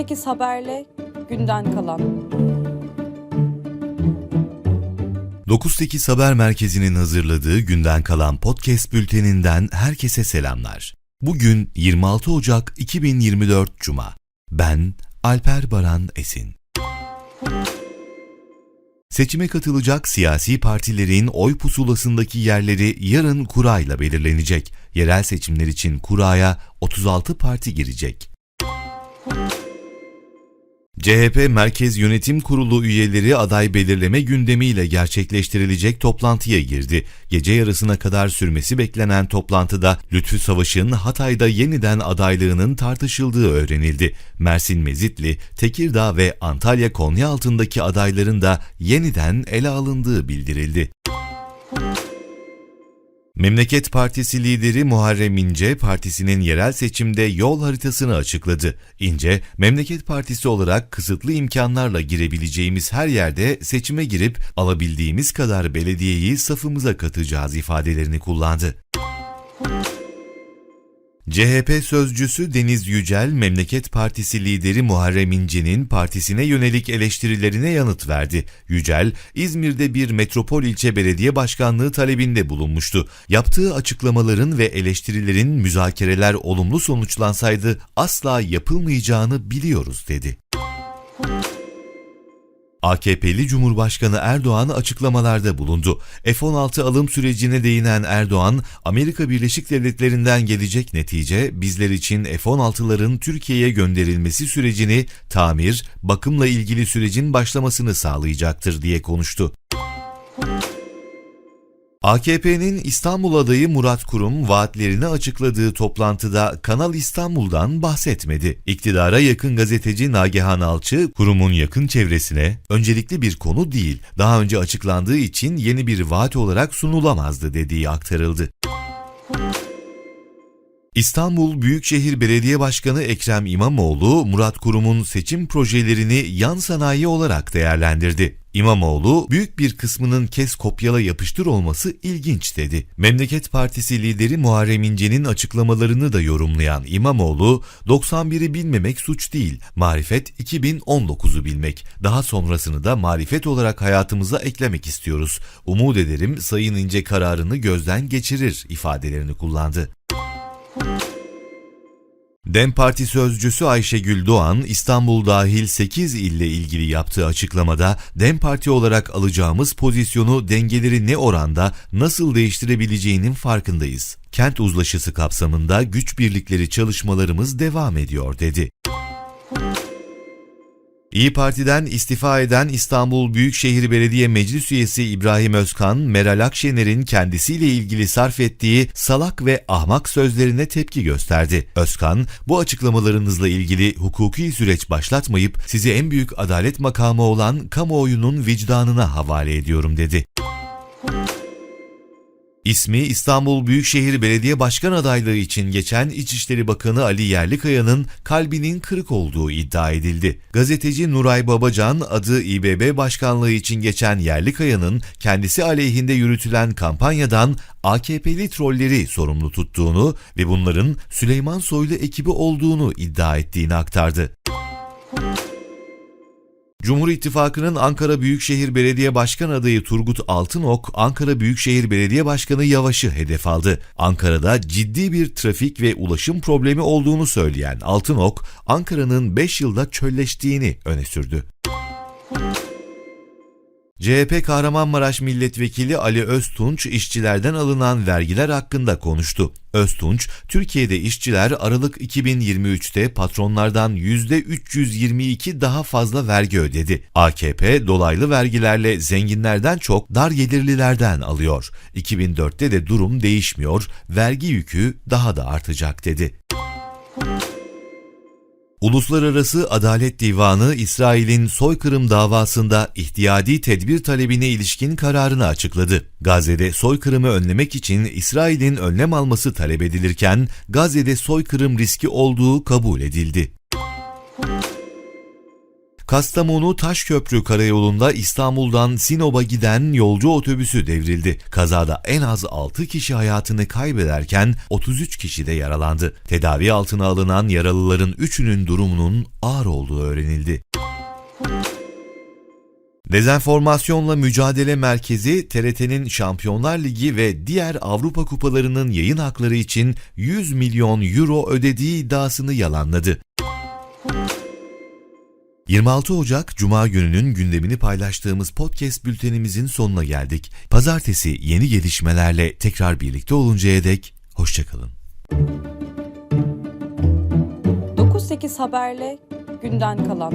98 Haber'le günden kalan. 98 Haber Merkezi'nin hazırladığı günden kalan podcast bülteninden herkese selamlar. Bugün 26 Ocak 2024 Cuma. Ben Alper Baran Esin. Seçime katılacak siyasi partilerin oy pusulasındaki yerleri yarın kurayla belirlenecek. Yerel seçimler için kuraya 36 parti girecek. CHP Merkez Yönetim Kurulu üyeleri aday belirleme gündemiyle gerçekleştirilecek toplantıya girdi. Gece yarısına kadar sürmesi beklenen toplantıda Lütfü Savaş'ın Hatay'da yeniden adaylığının tartışıldığı öğrenildi. Mersin Mezitli, Tekirdağ ve Antalya Konyaaltı'ndaki adayların da yeniden ele alındığı bildirildi. Memleket Partisi lideri Muharrem İnce, partisinin yerel seçimde yol haritasını açıkladı. İnce, Memleket Partisi olarak kısıtlı imkanlarla girebileceğimiz her yerde seçime girip alabildiğimiz kadar belediyeyi safımıza katacağız ifadelerini kullandı. CHP sözcüsü Deniz Yücel, Memleket Partisi lideri Muharrem İnce'nin partisine yönelik eleştirilerine yanıt verdi. Yücel, İzmir'de bir metropol ilçe belediye başkanlığı talebinde bulunmuştu. Yaptığı açıklamaların ve eleştirilerin müzakereler olumlu sonuçlansaydı asla yapılmayacağını biliyoruz dedi. AKP'li Cumhurbaşkanı Erdoğan açıklamalarda bulundu. F-16 alım sürecine değinen Erdoğan, Amerika Birleşik Devletleri'nden gelecek netice bizler için F-16'ların Türkiye'ye gönderilmesi sürecini tamir, bakımla ilgili sürecin başlamasını sağlayacaktır diye konuştu. AKP'nin İstanbul adayı Murat Kurum vaatlerini açıkladığı toplantıda Kanal İstanbul'dan bahsetmedi. İktidara yakın gazeteci Nagihan Alçı, Kurum'un yakın çevresine öncelikli bir konu değil, daha önce açıklandığı için yeni bir vaat olarak sunulamazdı dediği aktarıldı. İstanbul Büyükşehir Belediye Başkanı Ekrem İmamoğlu, Murat Kurum'un seçim projelerini yan sanayi olarak değerlendirdi. İmamoğlu, büyük bir kısmının kes kopyala yapıştır olması ilginç dedi. Memleket Partisi lideri Muharrem İnce'nin açıklamalarını da yorumlayan İmamoğlu, 91'i bilmemek suç değil, marifet 2019'u bilmek. Daha sonrasını da marifet olarak hayatımıza eklemek istiyoruz. Umut ederim Sayın İnce kararını gözden geçirir ifadelerini kullandı. DEM Parti sözcüsü Ayşegül Doğan, İstanbul dahil 8 ille ilgili yaptığı açıklamada DEM Parti olarak alacağımız pozisyonu dengeleri ne oranda nasıl değiştirebileceğinin farkındayız. Kent uzlaşısı kapsamında güç birlikleri çalışmalarımız devam ediyor dedi. İyi Parti'den istifa eden İstanbul Büyükşehir Belediye Meclis Üyesi İbrahim Özkan, Meral Akşener'in kendisiyle ilgili sarf ettiği salak ve ahmak sözlerine tepki gösterdi. Özkan, bu açıklamalarınızla ilgili hukuki süreç başlatmayıp sizi en büyük adalet makamı olan kamuoyunun vicdanına havale ediyorum dedi. İsmi İstanbul Büyükşehir Belediye Başkan adaylığı için geçen İçişleri Bakanı Ali Yerlikaya'nın kalbinin kırık olduğu iddia edildi. Gazeteci Nuray Babacan adı İBB Başkanlığı için geçen Yerlikaya'nın kendisi aleyhinde yürütülen kampanyadan AKP'li trolleri sorumlu tuttuğunu ve bunların Süleyman Soylu ekibi olduğunu iddia ettiğini aktardı. Cumhur İttifakı'nın Ankara Büyükşehir Belediye Başkan adayı Turgut Altınok, Ankara Büyükşehir Belediye Başkanı Yavaş'ı hedef aldı. Ankara'da ciddi bir trafik ve ulaşım problemi olduğunu söyleyen Altınok, Ankara'nın 5 yılda çölleştiğini öne sürdü. CHP Kahramanmaraş Milletvekili Ali Öztunç işçilerden alınan vergiler hakkında konuştu. Öztunç, Türkiye'de işçiler Aralık 2023'te patronlardan %322 daha fazla vergi ödedi. AKP dolaylı vergilerle zenginlerden çok dar gelirlilerden alıyor. 2004'te de durum değişmiyor, vergi yükü daha da artacak dedi. Uluslararası Adalet Divanı İsrail'in soykırım davasında ihtiyadi tedbir talebine ilişkin kararını açıkladı. Gazze'de soykırımı önlemek için İsrail'in önlem alması talep edilirken Gazze'de soykırım riski olduğu kabul edildi. Kastamonu Taşköprü Karayolu'nda İstanbul'dan Sinop'a giden yolcu otobüsü devrildi. Kazada en az 6 kişi hayatını kaybederken 33 kişi de yaralandı. Tedavi altına alınan yaralıların 3'ünün durumunun ağır olduğu öğrenildi. Dezenformasyonla Mücadele Merkezi, TRT'nin Şampiyonlar Ligi ve diğer Avrupa kupalarının yayın hakları için 100 milyon euro ödediği iddiasını yalanladı. 26 Ocak Cuma gününün gündemini paylaştığımız podcast bültenimizin sonuna geldik. Pazartesi yeni gelişmelerle tekrar birlikte oluncaya dek hoşçakalın. 9-8 haberle günden kalan.